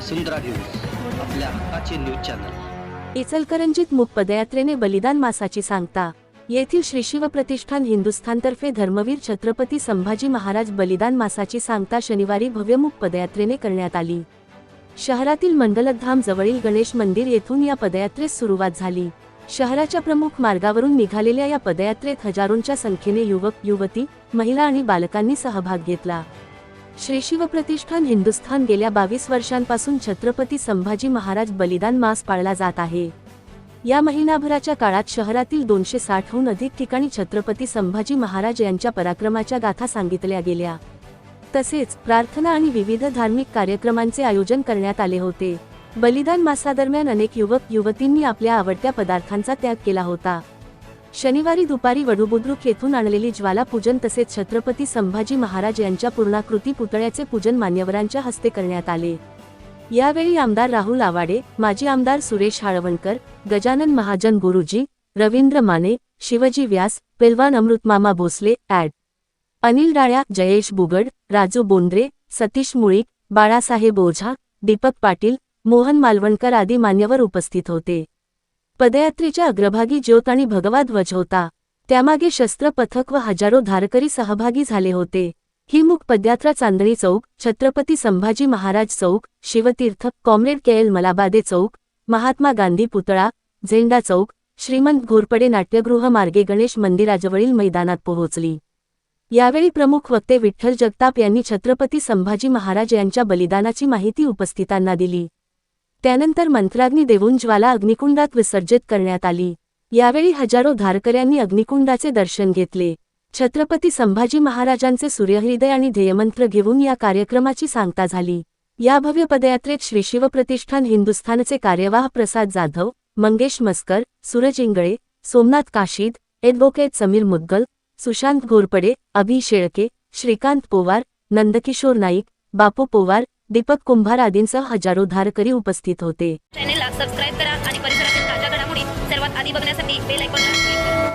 वसुंधरा news आपल्या हक्काचे news channel. इचलकरंजीत मूक पदयात्रेने बलिदान मासाची सांगता. येथील श्री शिव प्रतिष्ठान हिंदुस्थानतर्फे धर्मवीर छत्रपती संभाजी महाराज बलिदान मासाची सांगता शनिवारी भव्य मूक पदयात्रेने करण्यात आली. शहरातील मंडलधाम जवळील गणेश मंदिर येथून या पदयात्रेस सुरुवात झाली. शहराच्या प्रमुख मार्गावरून निघालेल्या या पदयात्रेत हजारोंच्या संख्येने युवक युवती महिला आणि बालकांनी सहभाग घेतला. श्री शिव प्रतिष्ठान हिंदुस्थान गेल्या बावीस वर्षांपासून छत्रपती संभाजी महाराज बलिदान मास पाळला जात आहे. या महिनाभराच्या काळात शहरातील दोनशे साठहून अधिक ठिकाणी छत्रपती संभाजी महाराज यांच्या पराक्रमाच्या गाथा सांगितल्या गेल्या. तसेच प्रार्थना आणि विविध धार्मिक कार्यक्रमांचे आयोजन करण्यात आले होते. बलिदान मासादरम्यान अनेक युवक युवतींनी आपल्या आवडत्या पदार्थांचा त्याग केला होता. शनिवारी दुपारी वडुबुद्रुक येथून आणलेली ज्वाला पूजन तसेच छत्रपती संभाजी महाराज यांच्या पूर्णाकृती पुतळ्याचे पूजन मान्यवरांच्या हस्ते करण्यात आले. यावेळी आमदार राहुल आवाडे माजी आमदार सुरेश हाळवणकर गजानन महाजन गुरुजी रवींद्र माने शिवजी व्यास पेलवान अमृतमामा भोसले ॲड. अनिल डाळ्या जयेश बुगड राजू बोंद्रे सतीश मुळीक बाळासाहेब ओझा दीपक पाटील मोहन मालवणकर आदी मान्यवर उपस्थित होते. पदयात्रेच्या अग्रभागी ज्योत आणि भगवा ध्वज होता. त्यामागे शस्त्र पथक व हजारो धारकरी सहभागी झाले होते. ही मूक padyatra Chandni chowk Chhatrapati Sambhaji Maharaj chowk Shivtirth comrade K L Malabade chowk Mahatma Gandhi पुतळा झेंडा चौक श्रीमंत घोरपडे नाट्यगृह मार्गे गणेश मंदिराजवळील मैदानात पोहोचली. यावेळी प्रमुख वक्ते विठ्ठल जगताप यांनी छत्रपती संभाजी महाराज यांच्या बलिदानाची माहिती उपस्थितांना दिली. त्यानंतर मंत्राग्नी देऊन ज्वाला अग्निकुंडात विसर्जित करण्यात आली. यावेळी हजारो धारकऱ्यांनी अग्निकुंडाचे दर्शन घेतले. छत्रपती संभाजी महाराजांचे सूर्यहृदय आणि ध्येयमंत्र घेऊन या कार्यक्रमाची सांगता झाली. या भव्य पदयात्रेत श्री शिवप्रतिष्ठान हिंदुस्थानचे कार्यवाह प्रसाद जाधव मंगेश मस्कर सूरज इंगळे सोमनाथ काशीद ॲडव्होकेट समीर मुद्गल सुशांत घोरपडे अभि शेळके श्रीकांत पोवार नंदकिशोर नाईक बापू पोवार दीपक कुंभार आदींसह हजारो धारकरी उपस्थित होते. चॅनेलला सबस्क्राईब करा आणि परिसरातील ताज्या घडामोडी सर्वात आधी बघण्यासाठी बेल आयकॉनला